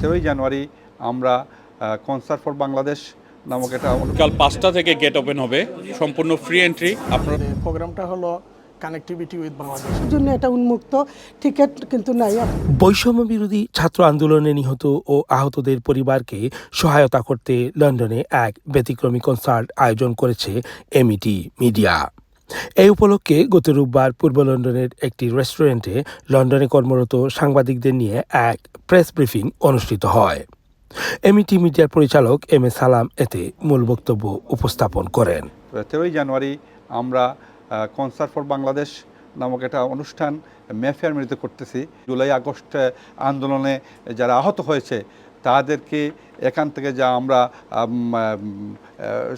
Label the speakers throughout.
Speaker 1: তেরোই জানুয়ারি আমরা concert for Bangladesh নামক একটা অনু-
Speaker 2: কাল পাঁচটা থেকে গেট ওপেন হবে। সম্পূর্ণ ফ্রি এন্ট্রি আপনারা
Speaker 3: প্রোগ্রামটা হলো কানেক্টিভিটি উইথ বাংলাদেশ
Speaker 4: জন্য এটা উন্মুক্ত টিকিট কিন্তু নাই।
Speaker 5: বৈষম্য বিরোধী ছাত্র আন্দোলনে নিহত ও আহতদের পরিবারকে সহায়তা করতে লন্ডনে এক ব্যতিক্রমী কনসার্ট আয়োজন করেছে এমইটি মিডিয়া এই উপলক্ষে গত রোববার পূর্ব লন্ডনের একটি রেস্টুরেন্টে লন্ডনে কর্মরত সাংবাদিকদের নিয়ে এক প্রেস ব্রিফিং অনুষ্ঠিত হয়। এমইটি মিডিয়ার পরিচালক এম এ সালাম এতে মূল বক্তব্য উপস্থাপন করেন।
Speaker 1: তেরোই জানুয়ারি আমরা কনসার্ট ফর বাংলাদেশ নামক একটা অনুষ্ঠান মেফেয়ার মিলিত করতেছি। জুলাই আগস্ট আন্দোলনে যারা আহত হয়েছে, তাদেরকে এখান থেকে যা আমরা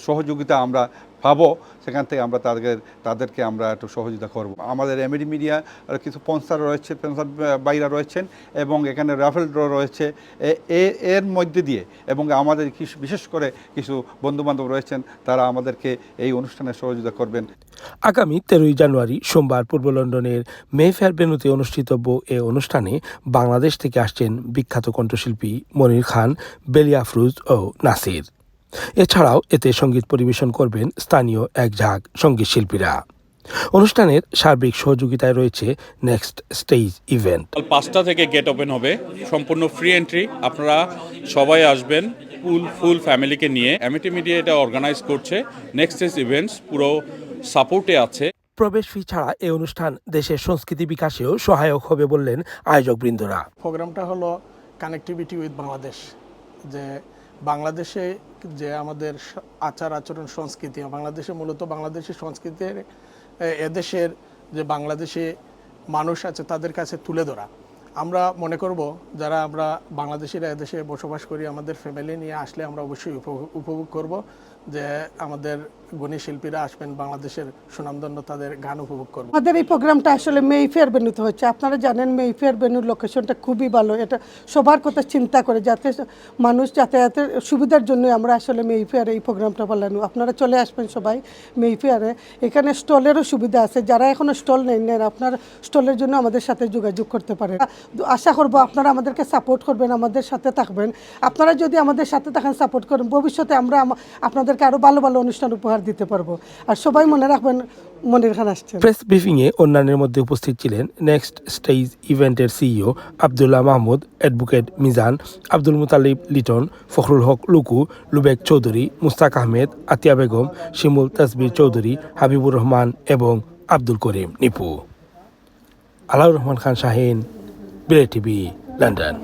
Speaker 1: সহযোগিতা আমরা পাবো, সেখান থেকে আমরা তাদের, তাদেরকে আমরা একটু সহযোগিতা করব। আমাদের এমএডি মিডিয়া কিছু স্পন্সার রয়েছে, স্পন্সার বাইরা রয়েছেন, এবং এখানে রাফেল ড্র রয়েছে। এর মধ্যে দিয়ে, এবং আমাদের বিশেষ করে কিছু বন্ধুবান্ধব রয়েছেন, তারা আমাদেরকে এই অনুষ্ঠানে সহযোগিতা করবেন।
Speaker 5: আগামী তেরোই জানুয়ারি সোমবার পূর্ব লন্ডনের মেফেয়ার বেনুতে অনুষ্ঠিতব্য এ অনুষ্ঠানে বাংলাদেশ থেকে আসছেন বিখ্যাত কণ্ঠশিল্পী মনির খান বেলিয়া আফরুজ ও নাসির। এছাড়াও এতে সংগীত পরিবেশন করবেন স্থানীয় এক ঝাঁক সংগীত শিল্পীরা। অনুষ্ঠানের সার্বিক সহযোগিতায় রয়েছে নেক্সট স্টেজ ইভেন্ট
Speaker 2: পাঁচটা থেকে গেট ওপেন হবে। সম্পূর্ণ ফ্রি এন্ট্রি আপনারা সবাই আসবেন ফুল ফুল ফ্যামিলিকে নিয়ে। এমএটি মিডিয়া এটা অর্গানাইজ করছে। নেক্সট ইজ ইভেন্টস পুরো সাপোর্টে আছে।
Speaker 5: প্রবেশ ফি ছাড়া এই অনুষ্ঠান দেশের সংস্কৃতি বিকাশেও সহায়ক হবে বললেন আয়োজকবৃন্দরা।
Speaker 3: প্রোগ্রামটা হলো কানেক্টিভিটি উইথ বাংলাদেশ যে বাংলাদেশে যে আমাদের আচার আচরণ সংস্কৃতি, বাংলাদেশে মূলত বাংলাদেশের সংস্কৃতির এদেশের যে বাংলাদেশে মানুষ আছে তাদের কাছে তুলে ধরা। আমরা মনে করব যারা আমরা বাংলাদেশিরা এদেশে বসবাস করি, আমাদের ফ্যামিলি নিয়ে আসলে আমরা অবশ্যই উপভোগ করব যে আমাদের গুণী শিল্পীরা আসবেন বাংলাদেশের সুনামধন্য তাদের গান উপভোগ করব।
Speaker 4: আমাদের এই প্রোগ্রামটা আসলে মেইফেয়ার বেনুতে হচ্ছে আপনারা জানেন মেই ফেয়ার বেনুর লোকেশনটা খুবই ভালো। এটা সবার কথা চিন্তা করে যাতে মানুষ যাতায়াতের সুবিধার জন্য আমরা আসলে মেই ফেয়ারে এই প্রোগ্রামটা বানানো। আপনারা চলে আসবেন সবাই মেই ফেয়ারে। এখানে স্টলেরও সুবিধা আছে। যারা এখনও স্টল নেন নেন, আপনার স্টলের জন্য আমাদের সাথে যোগাযোগ করতে পারেন। আশা করব আপনারা আমাদেরকে সাপোর্ট করবেন, আমাদের সাথে থাকবেন। আপনারা যদি আমাদের সাথে থাকেন সাপোর্ট করেন, ভবিষ্যতে আমরা আপনাদেরকে আরও ভালো ভালো অনুষ্ঠান উপহার দিতে পারব। আর সবাই মনে রাখবেন, মনির খান আসছেন।
Speaker 5: প্রেস ব্রিফিংয়ে অন্যান্যের মধ্যে উপস্থিত ছিলেন নেক্সট স্টেজ ইভেন্টের সিইও আবদুল্লাহ মাহমুদ অ্যাডভোকেট মিজান, আব্দুল মুতালিব লিটন, ফখরুল হক লুকু, লুবেক চৌধুরী, মুস্তাক আহমেদ, আতিয়া বেগম, শিমুল তাসবির চৌধুরী, হাবিবুর রহমান এবং আব্দুল করিম নিপু। আলাউর রহমান খান শাহিন। Bilet London.